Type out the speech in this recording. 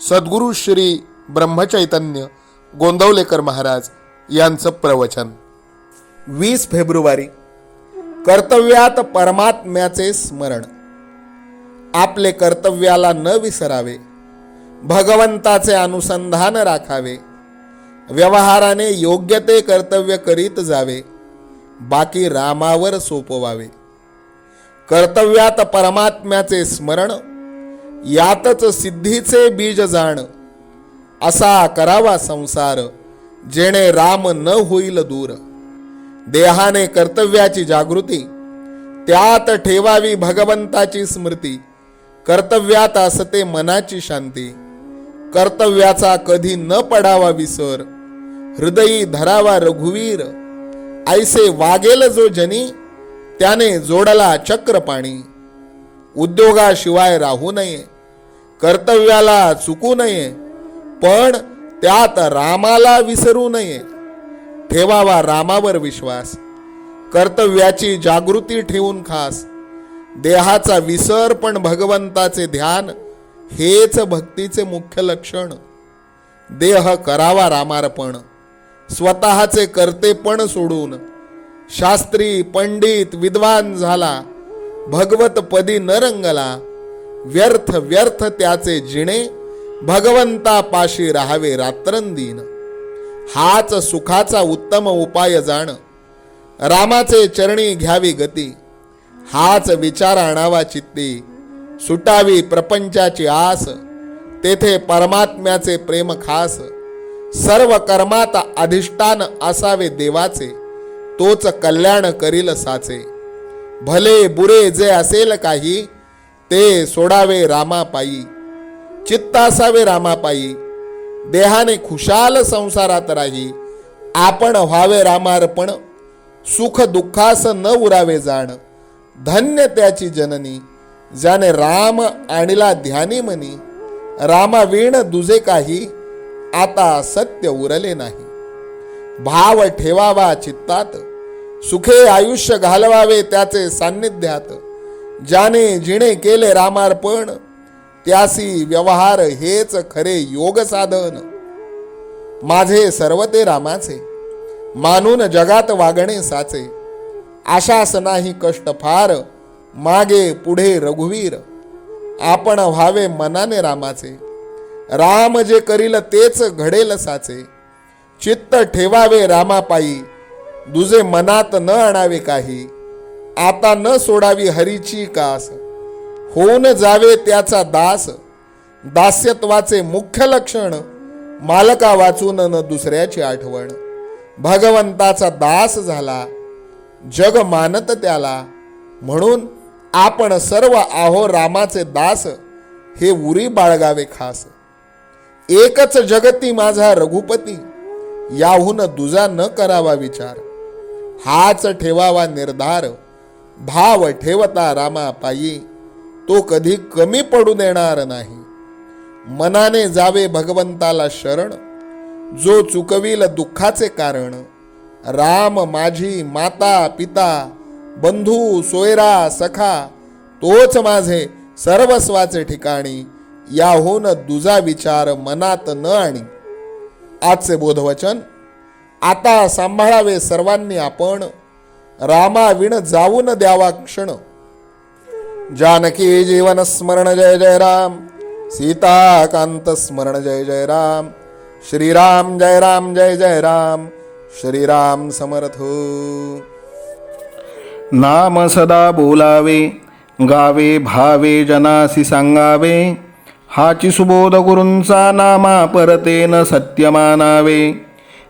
सद्गुरू श्री ब्रह्मचैतन्य गोंदवलेकर महाराज यांचं प्रवचन. वीस फेब्रुवारी कर्तव्यात परमात्म्याचे स्मरण. आपले कर्तव्याला न विसरावे भगवंताचे अनुसंधान राखावे व्यवहाराने योग्य ते कर्तव्य करीत जावे बाकी रामावर सोपवावे. कर्तव्यात परमात्म्याचे स्मरण यातच सिद्धीचे बीज जाण. असा करावा संसार जेणे राम न होईल दूर. देहाने कर्तव्याची जागृती त्यात ठेवावी भगवंताची स्मृती. कर्तव्यात असते मनाची शांती. कर्तव्याचा कधी न पडावा विसर. हृदयी धरावा रघुवीर. ऐसे वागेल जो जनी त्याने जोडला चक्रपाणी. उद्योगाशिवाय राहू नये कर्तव्याला चुकू नये पण त्यात रामाला विसरू नये. ठेवावा रामावर विश्वास कर्तव्याची जागृती ठेवून खास देहाचा विसर पण भगवंताचे ध्यान हेच भक्तीचे मुख्य लक्षण. देह करावा रामार्पण स्वतःचे कर्तेपण सोडून शास्त्री पंडित विद्वान झाला भगवत पदी न रंगला व्यर्थ व्यर्थ त्याचे जिणे भगवंतापाशी राहावे रात्रंदिन. हाच सुखाचा उत्तम उपाय जाण रामाचे चरणी घ्यावी गती हाच विचार आणावा चित्ती सुटावी प्रपंचाची आस तेथे परमात्म्याचे प्रेम खास सर्व कर्मात अधिष्ठान असावे देवाचे तोच कल्याण करील साचे. भले बुरे जे असेल काही ते सोडावे रामापायी. चित्त असावे रामापायी. देहाने खुशाल संसारात राही. आपण व्हावे रामार्पण. सुख दुःखास न उरावे जाण. धन्य त्याची जननी ज्याने राम आणला ध्यानी मनी. रामावीण दुजे काही आता सत्य उरले नाही. भाव ठेवावा चित्तात. सुखे आयुष्य घालवावे त्याचे सान्निध्यात ज्याने जिणे केले रामार्पण त्यासी व्यवहार हेच खरे योग साधन. माझे सर्व ते रामाचे मानून जगात वागणे साचे. आशास नाही कष्ट फार मागे पुढे रघुवीर. आपण व्हावे मनाने रामाचे. राम जे करील तेच घडेल साचे. चित्त ठेवावे रामापायी दुजे मनात न आणावे काही आता न सोडावी हरीची कास. होऊन जावे त्याचा दास दास्यत्वाचे मुख्य लक्षण मालका वाचून न दुसऱ्याची आठवण. भगवंताचा दास झाला जग मानत त्याला म्हणून आपण सर्व आहो रामाचे दास हे उरी बाळगावे खास. एकच जगती माझा रघुपती याहून दुजा न करावा विचार. हाच ठेवावा निर्धार. भाव ठेवता रामा पायी तो कधी कमी पडू देणार नाही. मनाने जावे भगवंताला शरण. जो चुकविल दुःखाचे कारण. राम माझी माता पिता बंधू सोयरा सखा तोच माझे सर्वस्वाचे ठिकाणी. याहून दुजा विचार मनात न आणि. आजचे बोधवचन आता सांभाळावे सर्वांनी आपण. रामाविण जाऊन द्यावा क्षण. जानकी जीवन स्मरण जय जय राम. सीताकांत स्मरण जय जय राम. श्रीराम जय राम जय जय राम. श्रीराम समर्थ. नाम सदा बोलावे गावे भावे जनासी सांगावे. हाची सुबोध गुरूंचा नामा परतेन सत्य मानावे